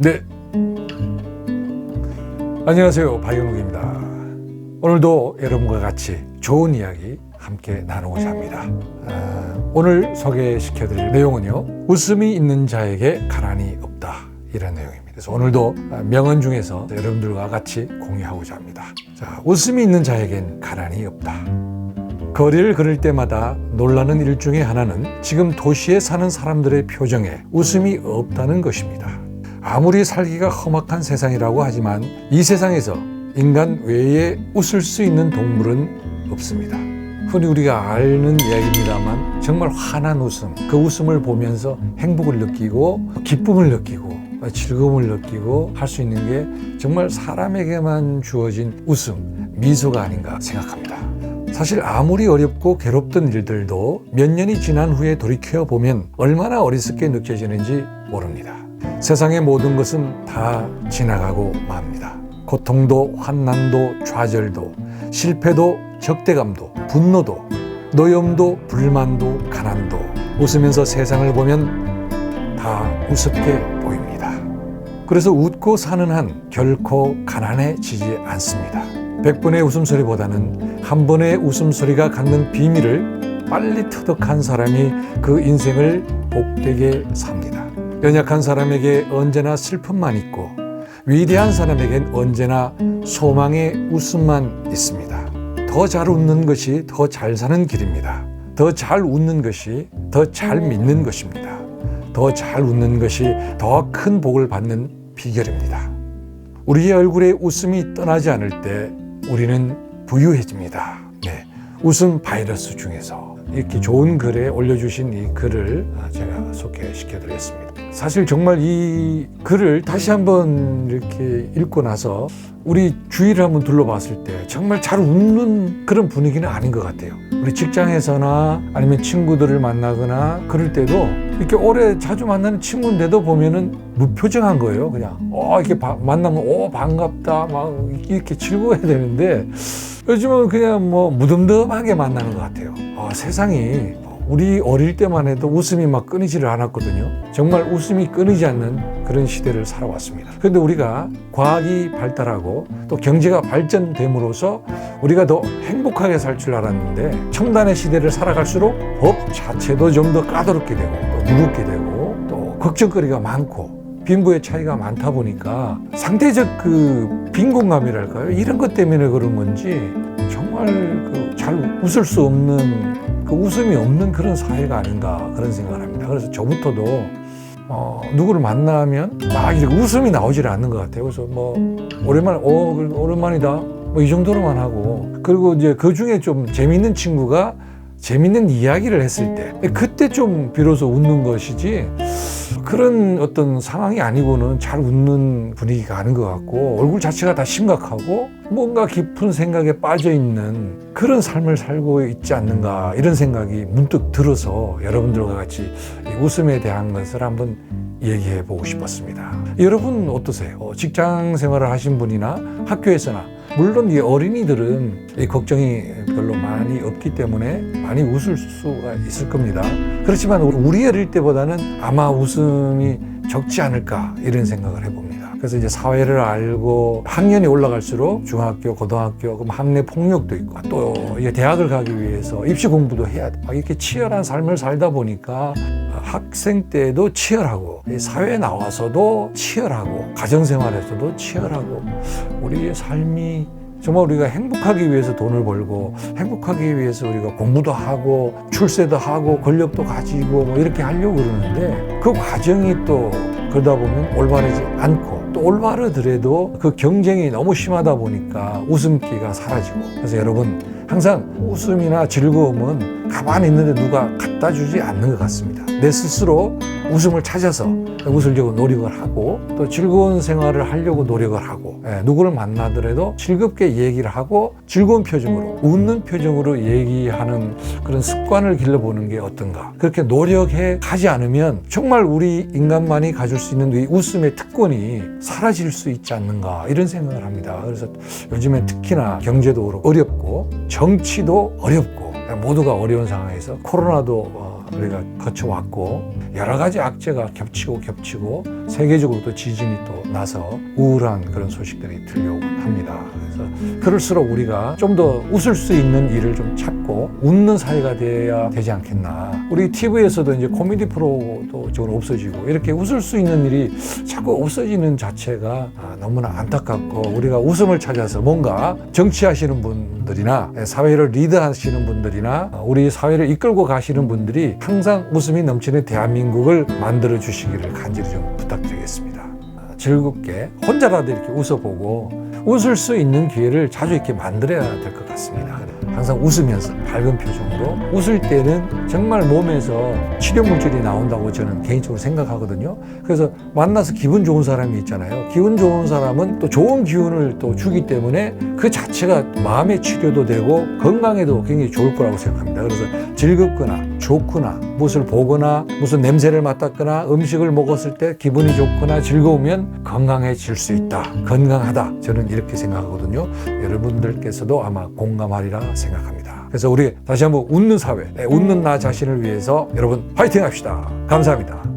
네. 안녕하세요. 박영욱입니다. 오늘도 여러분과 같이 좋은 이야기 함께 나누고자 합니다. 아, 오늘 소개시켜 드릴 내용은요. 웃음이 있는 자에게 가난이 없다. 이런 내용입니다. 그래서 오늘도 명언 중에서 여러분들과 같이 공유하고자 합니다. 자, 웃음이 있는 자에겐 가난이 없다. 거리를 걸을 때마다 놀라는 일 중에 하나는 지금 도시에 사는 사람들의 표정에 웃음이 없다는 것입니다. 아무리 살기가 험악한 세상이라고 하지만 이 세상에서 인간 외에 웃을 수 있는 동물은 없습니다. 흔히 우리가 아는 이야기입니다만 정말 환한 웃음, 그 웃음을 보면서 행복을 느끼고 기쁨을 느끼고 즐거움을 느끼고 할 수 있는 게 정말 사람에게만 주어진 웃음, 미소가 아닌가 생각합니다. 사실 아무리 어렵고 괴롭던 일들도 몇 년이 지난 후에 돌이켜 보면 얼마나 어리석게 느껴지는지 모릅니다. 세상의 모든 것은 다 지나가고 맙니다. 고통도 환난도 좌절도 실패도 적대감도 분노도 노염도 불만도 가난도 웃으면서 세상을 보면 다 우습게 보입니다. 그래서 웃고 사는 한 결코 가난해지지 않습니다. 백번의 웃음소리보다는 한 번의 웃음소리가 갖는 비밀을 빨리 터득한 사람이 그 인생을 복되게 삽니다. 연약한 사람에게 언제나 슬픔만 있고 위대한 사람에겐 언제나 소망의 웃음만 있습니다. 더 잘 웃는 것이 더 잘 사는 길입니다. 더 잘 웃는 것이 더 잘 믿는 것입니다. 더 잘 웃는 것이 더 큰 복을 받는 비결입니다. 우리의 얼굴에 웃음이 떠나지 않을 때 우리는 부유해집니다. 네. 웃음 바이러스 중에서 이렇게 좋은 글에 올려주신 이 글을 제가 소개시켜 드리겠습니다. 사실 정말 이 글을 다시 한번 이렇게 읽고 나서 우리 주위를 한번 둘러봤을 때 정말 잘 웃는 그런 분위기는 아닌 것 같아요. 우리 직장에서나 아니면 친구들을 만나거나 그럴 때도 이렇게 오래 자주 만나는 친구인데도 보면은 무표정한 거예요. 그냥 어 이렇게 바- 만나면 오 반갑다 막 이렇게 즐거워야 되는데 요즘은 그냥 뭐 무덤덤하게 만나는 것 같아요. 아, 세상이 우리 어릴 때만 해도 웃음이 막 끊이지를 않았거든요. 정말 웃음이 끊이지 않는 그런 시대를 살아왔습니다. 그런데 우리가 과학이 발달하고 또 경제가 발전됨으로써 우리가 더 행복하게 살 줄 알았는데 첨단의 시대를 살아갈수록 법 자체도 좀 더 까다롭게 되고 또 무겁게 되고 또 걱정거리가 많고 빈부의 차이가 많다 보니까 상대적 그 빈곤감이랄까요? 이런 것 때문에 그런 건지 정말 그 잘 웃을 수 없는 그 웃음이 없는 그런 사회가 아닌가 그런 생각을 합니다. 그래서 저부터도 어, 누구를 만나면 막 이렇게 웃음이 나오질 않는 것 같아요. 그래서 뭐 오랜만에 오 그래도 오랜만이다 뭐 이 정도로만 하고 그리고 이제 그 중에 좀 재밌는 친구가 재밌는 이야기를 했을 때 그때 좀 비로소 웃는 것이지 그런 어떤 상황이 아니고는 잘 웃는 분위기가 아닌 것 같고 얼굴 자체가 다 심각하고 뭔가 깊은 생각에 빠져 있는 그런 삶을 살고 있지 않는가 이런 생각이 문득 들어서 여러분들과 같이 이 웃음에 대한 것을 한번 얘기해 보고 싶었습니다. 여러분 어떠세요? 어, 직장 생활을 하신 분이나 학교에서나 물론 이 어린이들은 이 걱정이 별로 많이 없기 때문에 많이 웃을 수가 있을 겁니다. 그렇지만 우리 어릴 때보다는 아마 웃음이 적지 않을까 이런 생각을 해봅니다. 그래서 이제 사회를 알고 학년이 올라갈수록 중학교, 고등학교, 그럼 학내 폭력도 있고 또 이제 대학을 가기 위해서 입시 공부도 해야 돼. 막 이렇게 치열한 삶을 살다 보니까 학생 때도 치열하고 이 사회에 나와서도 치열하고 가정 생활에서도 치열하고 우리의 삶이 정말 우리가 행복하기 위해서 돈을 벌고 행복하기 위해서 우리가 공부도 하고 출세도 하고 권력도 가지고 뭐 이렇게 하려고 그러는데 그 과정이 또 그러다 보면 올바르지 않고 또 올바르더라도 그 경쟁이 너무 심하다 보니까 웃음기가 사라지고 그래서 여러분 항상 웃음이나 즐거움은 가만히 있는데 누가 갖다 주지 않는 것 같습니다. 내 스스로 웃음을 찾아서 웃으려고 노력을 하고 또 즐거운 생활을 하려고 노력을 하고 예, 누구를 만나더라도 즐겁게 얘기를 하고 즐거운 표정으로 웃는 표정으로 얘기하는 그런 습관을 길러보는 게 어떤가. 그렇게 노력해 가지 않으면 정말 우리 인간만이 가질 수 있는 이 웃음의 특권이 사라질 수 있지 않는가 이런 생각을 합니다. 그래서 요즘에 특히나 경제도 어렵고 정치도 어렵고 모두가 어려운 상황에서 코로나도 어, 우리가 거쳐왔고 여러 가지 악재가 겹치고 겹치고 세계적으로 또 지진이 또 나서 우울한 그런 소식들이 들려오곤 합니다. 그래서 그럴수록 우리가 좀 더 웃을 수 있는 일을 좀 찾고 웃는 사회가 돼야 되지 않겠나. 우리 TV에서도 이제 코미디 프로도 적으로 없어지고 이렇게 웃을 수 있는 일이 자꾸 없어지는 자체가 아, 너무나 안타깝고 우리가 웃음을 찾아서 뭔가 정치하시는 분들이나 사회를 리드하시는 분들이나 우리 사회를 이끌고 가시는 분들이 항상 웃음이 넘치는 대한민국을 만들어 주시기를 간절히 좀 부탁드리겠습니다. 아, 즐겁게 혼자라도 이렇게 웃어보고 웃을 수 있는 기회를 자주 이렇게 만들어야 될 것 같습니다. 항상 웃으면서 밝은 표정으로 웃을 때는 정말 몸에서 치료 물질이 나온다고 저는 개인적으로 생각하거든요. 그래서 만나서 기분 좋은 사람이 있잖아요. 기분 좋은 사람은 또 좋은 기운을 또 주기 때문에 그 자체가 마음의 치료도 되고 건강에도 굉장히 좋을 거라고 생각합니다. 그래서 즐겁거나 좋거나 무엇을 보거나 무슨 냄새를 맡았거나 음식을 먹었을 때 기분이 좋거나 즐거우면 건강해질 수 있다. 건강하다. 저는 이렇게 생각하거든요. 여러분들께서도 아마 공감하리라 생각합니다. 그래서 우리 다시 한번 웃는 사회, 네, 웃는 나 자신을 위해서 여러분 화이팅 합시다. 감사합니다.